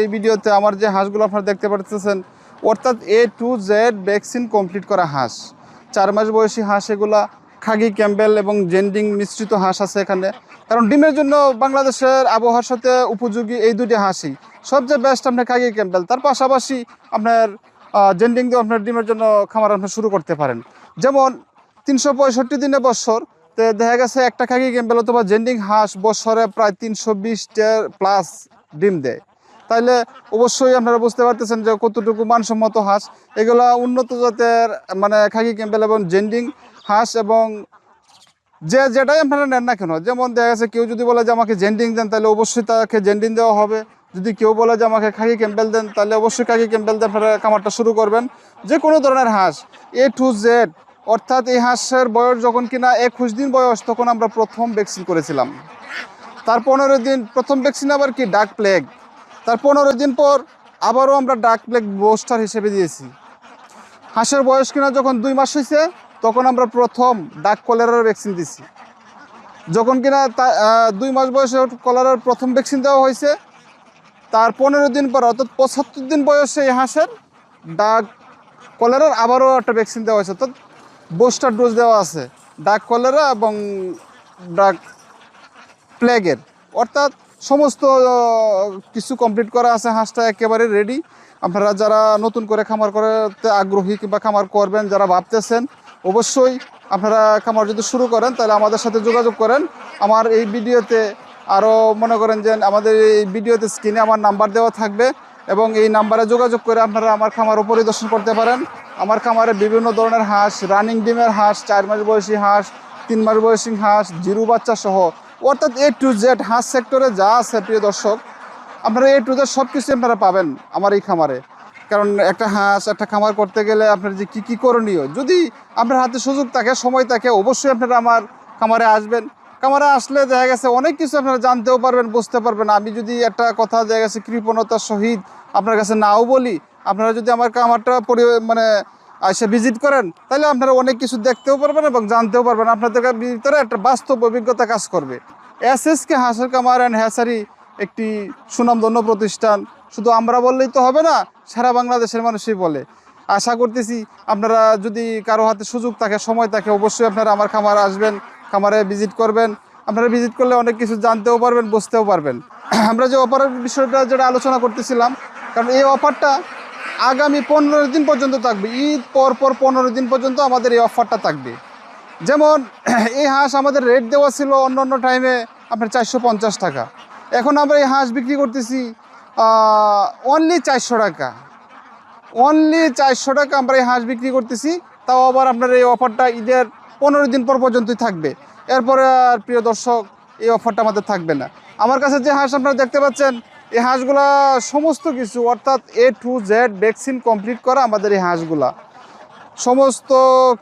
এই ভিডিওতে আমার যে হাঁসগুলো আপনারা দেখতে পাচ্ছেন অর্থাৎ A to Z vaccine complete করা হাঁস। চার মাস বয়সী হাঁস এগুলা খাগি, ক্যাম্বেল এবং জেন্ডিং মিশ্রিত হাঁস আছে এখানে। কারণ ডিমের জন্য বাংলাদেশের আবহাওয়ার সাথে উপযোগী এই দুটি হাঁসই। সবচেয়ে বেস্ট আপনার খাগি, ক্যাম্বেল, তার পাশাপাশি আপনার জেন্ডিং দিয়ে আপনার ডিমের জন্য খামার আপনি শুরু করতে পারেন। যেমন তিনশো পঁয়ষট্টি দিনে বছর, তো দেখা গেছে একটা খাগি, ক্যাম্বেল অথবা জেন্ডিং হাঁস বছরে প্রায় তিনশো বিশটার প্লাস ডিম দেয়। তাইলে অবশ্যই আপনারা বুঝতে পারতেছেন যে কতটুকু মানসম্মত হাঁস। এগুলা উন্নত জাতের মানে খাকি ক্যাম্পেল এবং জেন্ডিং হাঁস এবং যে যেটাই আপনারা নেন না কেন, যেমন দেখা গেছে কেউ যদি বলে যে আমাকে জেন্ডিং দেন তাহলে অবশ্যই তাকে জেন্ডিং দেওয়া হবে। যদি কেউ বলে যে আমাকে খাকি ক্যাম্পেল দেন তাহলে অবশ্যই খাকি ক্যাম্পেল দিয়ে আপনারা খামারটা শুরু করবেন। যে কোনো ধরনের হাঁস এ টু জেড অর্থাৎ এই হাঁসের বয়স যখন কিনা একুশ দিন বয়স, তখন আমরা প্রথম ভ্যাকসিন করেছিলাম। তার পনেরো দিন, প্রথম ভ্যাকসিন আবার কি? ডাক প্লেগ। তার পনেরো দিন পর আবারও আমরা ডাক প্লেগ বোস্টার হিসেবে দিয়েছি। হাঁসের বয়স কিনা যখন দুই মাস হয়েছে তখন আমরা প্রথম ডাক কলেরার ভ্যাকসিন দিছি। যখন কিনা দুই মাস বয়সে কলেরার প্রথম ভ্যাকসিন দেওয়া হয়েছে তার পনেরো দিন পর অর্থাৎ পঁচাত্তর দিন বয়সে এই হাঁসের ডাক কলেরার আবারও একটা ভ্যাকসিন দেওয়া হয়েছে অর্থাৎ বোস্টার ডোজ দেওয়া আছে ডাক কলেরা এবং ডাক প্লেগের অর্থাৎ সমস্ত কিছু কমপ্লিট করা আছে, হাঁসটা একেবারে রেডি আপনারা যারা নতুন করে খামার করতে আগ্রহী কিংবা খামার করবেন, যারা ভাবতেছেন, অবশ্যই আপনারা খামার যদি শুরু করেন, তাহলে আমাদের সাথে যোগাযোগ করেন। আমার এই ভিডিওতে আরও মনে করেন যে, আমাদের এই ভিডিওতে স্ক্রিনে আমার নাম্বার দেওয়া থাকবে এবং এই নাম্বারে যোগাযোগ করে আপনারা আমার খামারও পরিদর্শন করতে পারেন। আমার খামারে বিভিন্ন ধরনের হাঁস রানিং ডিমের হাঁস, চার মাস বয়সী হাঁস, তিন মাস বয়সী হাঁস, জিরু বাচ্চা সহ অর্থাৎ এ টু জেড হাঁস সেক্টরে যা আছে, প্রিয় দর্শক, আপনারা এ টু জেড সব কিছু আপনারা পাবেন আমার এই খামারে। কারণ একটা হাঁস, একটা খামার করতে গেলে আপনার যে কী কী করণীয়, যদি আপনার হাতে সুযোগ থাকে, সময় থাকে, অবশ্যই আপনারা আমার খামারে আসবেন। খামারে আসলে দেখা গেছে অনেক কিছু আপনারা জানতেও পারবেন, বুঝতে পারবেন। আমি যদি একটা কথা দেখা গেছে কৃপণতার সহিত আপনার কাছে নাও বলি, আপনারা যদি আমার খামারটা পরি মানে এসে ভিজিট করেন তাহলে আপনারা অনেক কিছু দেখতেও পারবেন এবং জানতেও পারবেন। আপনাদের ভিতরে একটা বাস্তব অভিজ্ঞতা কাজ করবে। এস এস কে হাঁসের কামার অ্যান্ড হ্যাসারি একটি সুনামধন্য প্রতিষ্ঠান। শুধু আমরা বললেই তো হবে না, সারা বাংলাদেশের মানুষই বলে। আশা করতেছি আপনারা যদি কারও হাতে সুযোগ থাকে, সময় থাকে, অবশ্যই আপনারা আমার খামার আসবেন, খামারে ভিজিট করবেন। আপনারা ভিজিট করলে অনেক কিছু জানতেও পারবেন, বুঝতেও পারবেন। আমরা যে অফারের বিষয়টা যেটা আলোচনা করতেছিলাম, কারণ এই অফারটা আগামী পনেরো দিন পর্যন্ত থাকবে। ঈদ পর পর পনেরো দিন পর্যন্ত আমাদের এই অফারটা থাকবে। যেমন, এই হাঁস আমাদের রেট দেওয়া ছিল অন্য অন্য টাইমে আপনার চারশো পঞ্চাশ টাকা। এখন আমরা এই হাঁস বিক্রি করতেছি অনলি চারশো টাকা। অনলি চারশো টাকা আমরা এই হাঁস বিক্রি করতেছি, তাও আবার আপনার এই অফারটা ঈদের পনেরো দিন পর পর্যন্তই থাকবে। এরপরে আর প্রিয় দর্শক, এই অফারটা আমাদের থাকবে না। আমার কাছে যে হাঁস আপনারা দেখতে পাচ্ছেন এই হাঁসগুলা সমস্ত কিছু, অর্থাৎ A to Z vaccine complete করা আমাদের এই হাঁসগুলা। সমস্ত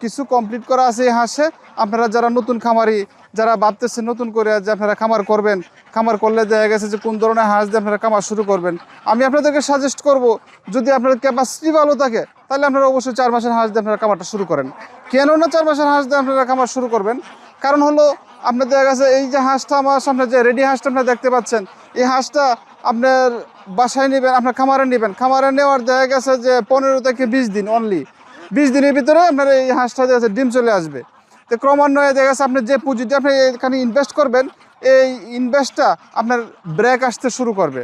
কিছু কমপ্লিট করা আছে এই হাঁসে। আপনারা যারা নতুন খামারি, যারা ভাবতেছেন নতুন করে যে আপনারা খামার করবেন, খামার করলে দেখা গেছে যে কোন ধরনের হাঁস দিয়ে আপনারা খামার শুরু করবেন। আমি আপনাদেরকে সাজেস্ট করব, যদি আপনার ক্যাপাসিটি ভালো থাকে, তাহলে আপনারা অবশ্যই চার মাসের হাঁস দিয়ে আপনারা খামারটা শুরু করেন। কেন না চার মাসের হাঁস দিয়ে আপনারা খামার শুরু করবেন? কারণ হলো, আপনার দেখা গেছে এই যে হাঁসটা আমার সামনে যে রেডি হাঁসটা আপনারা দেখতে পাচ্ছেন, এই হাঁসটা আপনার বাসায় নেবেন, আপনার খামারে নেবেন। খামারে নেওয়ার দেখা গেছে যে পনেরো থেকে বিশ দিন অনলি বিশ দিনের ভিতরে আপনার এই হাঁসটা দেখা ডিম চলে আসবে। তো ক্রমান্বয়ে দেখা গেছে আপনি যে পুঁজিটা আপনি এখানে ইনভেস্ট করবেন, এই ইনভেস্টটা আপনার ব্রেক আসতে শুরু করবে।